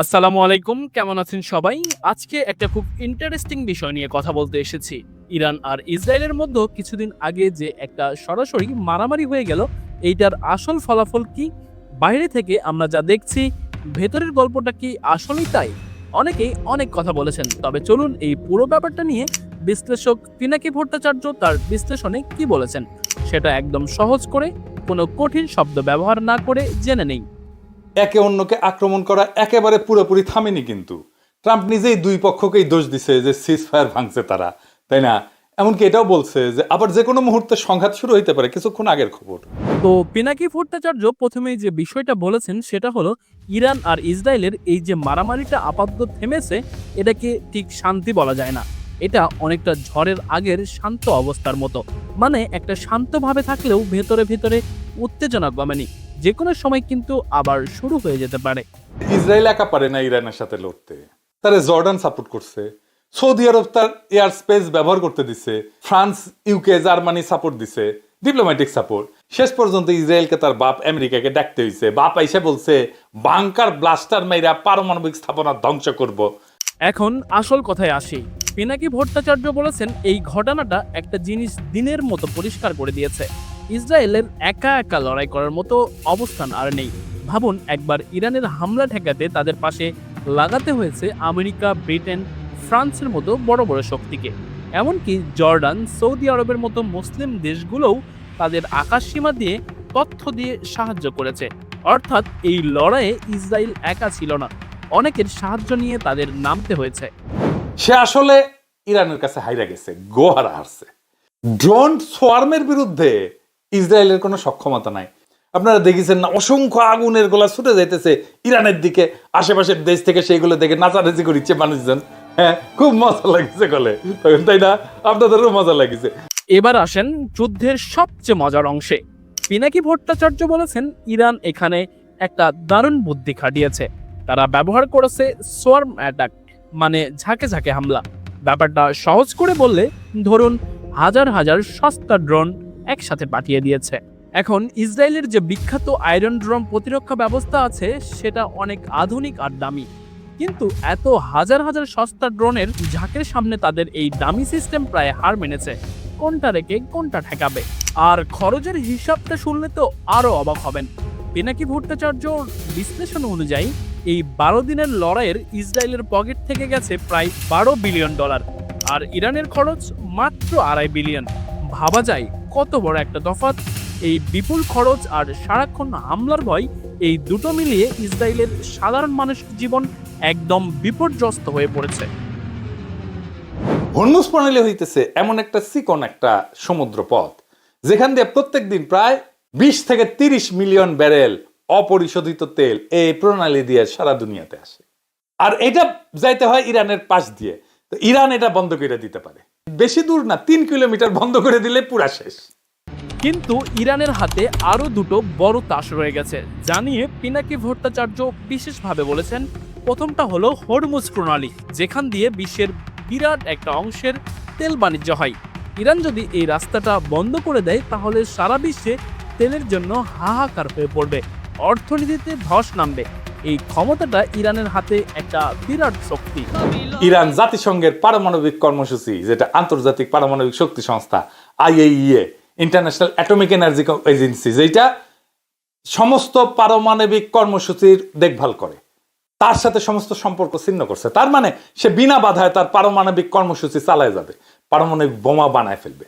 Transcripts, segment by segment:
আসসালামু আলাইকুম, কেমন আছেন সবাই? আজকে একটা খুব ইন্টারেস্টিং বিষয় নিয়ে কথা বলতে এসেছি। ইরান আর ইসরায়েলের মধ্যে কিছুদিন আগে যে একটা সরাসরি মারামারি হয়ে গেল, এইটার আসল ফলাফল কি? বাইরে থেকে আমরা যা দেখছি, ভেতরের গল্পটা কি আসলেই তাই? অনেকেই অনেক কথা বলেছেন, তবে চলুন এই পুরো ব্যাপারটা নিয়ে বিশ্লেষক পিনাকি ভট্টাচার্য তার বিশ্লেষণে কি বলেছেন, সেটা একদম সহজ করে, কোনো কঠিন শব্দ ব্যবহার না করে জেনে নেই। একে অন্যকে আক্রমণ করা একেবারে পুরোপুরি থামেনি কিন্তু। ট্রাম্প নিজেই দুই পক্ষকেই দোষ দিছে যে সিজ ফায়ার ভাঙছে তারা, তাই না? এমনকি এটাও বলছে যে আবার যে কোনো মুহূর্তে সংঘাত শুরু হইতে পারে, কিছুক্ষণ আগের খবর। তো পিনাকি ভট্টাচার্য প্রথমেই যে বিষয়টা বলেছেন, সেটা হলো ইরান আর ইসরায়েলের এই যে মারামারিটা আপাতত থেমেছে, এটাকে ঠিক শান্তি বলা যায় না। এটা অনেকটা ঝড়ের আগের শান্ত অবস্থার মতো। মানে একটা শান্তভাবে থাকলেও ভেতরে ভেতরে উত্তেজনা কমেনি যে কোনো সময় কিন্তু আবার শুরু হয়ে যেতে পারে। ইসরায়েল একা পারে না ইরানের সাথে লড়তে। তারা জর্ডান সাপোর্ট করছে। সৌদি আরব তার এয়ার স্পেস ব্যবহার করতে দিছে। ফ্রান্স ইউকে জার্মানি সাপোর্ট দিছে। ডিপ্লোম্যাটিক সাপোর্ট শেষ পর্যন্ত ইসরায়েলকে তার বাপ আমেরিকাকে ডাকতে হইছে। বাপ আইসে বলছে বাংকার ব্লাস্টার মাইরা পারমাণবিক স্থাপনা ধ্বংস করব। এখন আসল কথায় আসি। পিনাকি ভট্টাচার্য বলেছেন এই ঘটনাটা একটা জিনিস দিনের মতো পরিষ্কার করে দিয়েছে। ইসরায়েলের একা একা লড়াই করার মতো অবস্থান আর নেই। ভাবুন, একবার ইরানের হামলা ঠেকাতে তাদের পাশে লাগাতে হয়েছে আমেরিকা, ব্রিটেন, ফ্রান্সের মতো বড় বড় শক্তিকে। এমনকি জর্ডান, সৌদি আরবের মতো মুসলিম দেশগুলোও তাদের আকাশসীমা দিয়ে তথ্য দিয়ে সাহায্য করেছে। অর্থাৎ এই লড়াইয়ে ইসরায়েল একা ছিল না, অনেকের সাহায্য নিয়ে তাদের নামতে হয়েছে। সে আসলে ইরানের কাছে হাইরা গেছে, গোহারা হারছে। ড্রোন সোয়ার্মের বিরুদ্ধে ইসরায়েলের কোনো সক্ষমতা নাই। আপনারা দেখেছেন না, অসংখ্য আগুনের গোলা ছুটে যাইতেছে ইরানের দিকে। আশেপাশের দেশ থেকে সেইগুলো দেখে নাচানাচি করিচ্ছে মানুষজন। হ্যাঁ খুব মজা লাগছে গলে। তাই না? আপনাদেরও মজা লাগিছে। এবার আসেন যুদ্ধের সবচেয়ে মজার অংশে। পিনাকি ভট্টাচার্য বলেছেন, ইরান এখানে একটা দারুণ বুদ্ধি খাটিয়েছে। তারা ব্যবহার করেছে সোয়ার্ম অ্যাটাক মানে ঝাঁকে ঝাঁকে হামলা। ব্যাপারটা সহজ করে বললে, ধরুন হাজার হাজার সস্তা ড্রোন একসাথে পাঠিয়ে দিয়েছে। এখন ইসরায়েলের যে বিখ্যাত আয়রন ড্রোন প্রতিরক্ষা ব্যবস্থা আছে, সেটা অনেক আধুনিক আর দামি। কিন্তু এত হাজার হাজার সস্তা ড্রোনের ঝাঁকের সামনে তাদের এই দামি সিস্টেম প্রায় হার মেনেছে। কোনটা রেখে কোনটা ঠেকাবে? আর খরচের হিসাবটা শুনলে তো আরও অবাক হবেন। পিনাকি ভট্টাচার্য বিশ্লেষণ অনুযায়ী, এই বারো দিনের লড়াইয়ের ইসরায়েলের পকেট থেকে গেছে প্রায় বারো বিলিয়ন ডলার। আর ইরানের খরচ মাত্র আড়াই বিলিয়ন। ভাবা যায় কত বড় একটা তফাৎ। এই বিপুল খরচ আর সারাক্ষণ হামলার ভয়, এই দুটো মিলিয়ে ইসরায়েলের সাধারণ মানুষের জীবন একদম বিপর্যস্ত হয়ে পড়েছে। হরমুজ প্রণালী হইতেছে এমন একটা চিকন একটা সমুদ্র পথ যেখান দিয়ে প্রত্যেক দিন প্রায় বিশ থেকে তিরিশ মিলিয়ন ব্যারেল অপরিশোধিত তেল এই প্রণালী দিয়ে সারা দুনিয়াতে আসে। আর এটা যাইতে হয় ইরানের পাশ দিয়ে। তো ইরান এটা বন্ধ করে দিতে পারে। বেশি দূর না, তিন কিলোমিটার বন্ধ করে দিলে পুরা শেষ। কিন্তু ইরানের হাতে আরও দুটো বড় তাস রয়ে গেছে, জানিয়ে পিনাকি ভট্টাচার্য বিশেষভাবে বলেছেন, প্রথমটা হলো হরমুজ প্রণালী, যেখান দিয়ে বিশ্বের বিরাট একটা অংশের তেল বাণিজ্য হয়। ইরান যদি এই রাস্তাটা বন্ধ করে দেয়, তাহলে সারা বিশ্বে তেলের জন্য হাহাকার হয়ে পড়বে, অর্থনীতিতে ধস নামবে। এই ক্ষমতাটা ইরানের হাতে একটা বিরাট শক্তি। ইরান জাতিসংঘের পারমাণবিক কর্মসূচি, যেটা আন্তর্জাতিক পারমাণবিক শক্তি সংস্থা, IAEA international atomic energy agency যেটা সমস্ত পারমাণবিক কর্মসূচির দেখভাল করে। তার সাথে সমস্ত সম্পর্ক ছিন্ন করছে। তার মানে সে বিনা বাধায় তার পারমাণবিক কর্মসূচি চালায় যাবে। পারমাণবিক বোমা বানায় ফেলবে।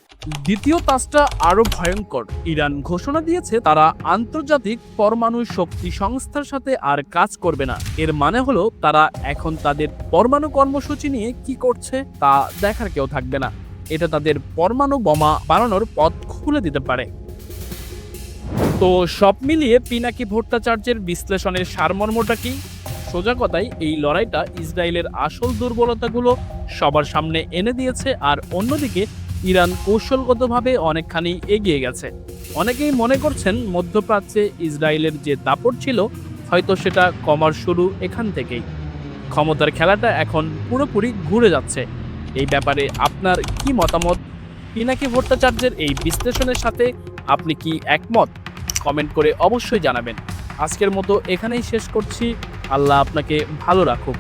দ্বিতীয় তাসটা আরও ভয়ঙ্কর। ইরান ঘোষণা দিয়েছে তারা আন্তর্জাতিক পরমাণু শক্তি সংস্থার সাথে আর কাজ করবে না। এর মানে হলো তারা এখন তাদের পরমাণু কর্মসূচি নিয়ে কি করছে তা দেখার কেউ থাকবে না। এটা তাদের পরমাণু বোমা বানানোর পথ খুলে দিতে পারে। তো সব মিলিয়ে পিনাকি ভট্টাচার্যের বিশ্লেষণের সারমর্মটা কি? সোজা কথাই এই লড়াইটা ইসরায়েলের আসল দুর্বলতাগুলো সবার সামনে এনে দিয়েছে আর অন্যদিকে ইরান কৌশলগতভাবে অনেকখানি এগিয়ে গেছে। অনেকেই মনে করছেন মধ্যপ্রাচ্যে ইসরায়েলের যে দাপট ছিল, হয়তো সেটা কমার শুরু এখান থেকেই। ক্ষমতার খেলাটা এখন পুরোপুরি ঘুরে যাচ্ছে। এই ব্যাপারে আপনার কি মতামত? পিনাকি ভট্টাচার্যের এই বিশ্লেষণের সাথে আপনি কি একমত? কমেন্ট করে অবশ্যই জানাবেন। আজকের মতো এখানেই শেষ করছি। আল্লাহ আপনাকে ভালো রাখুক।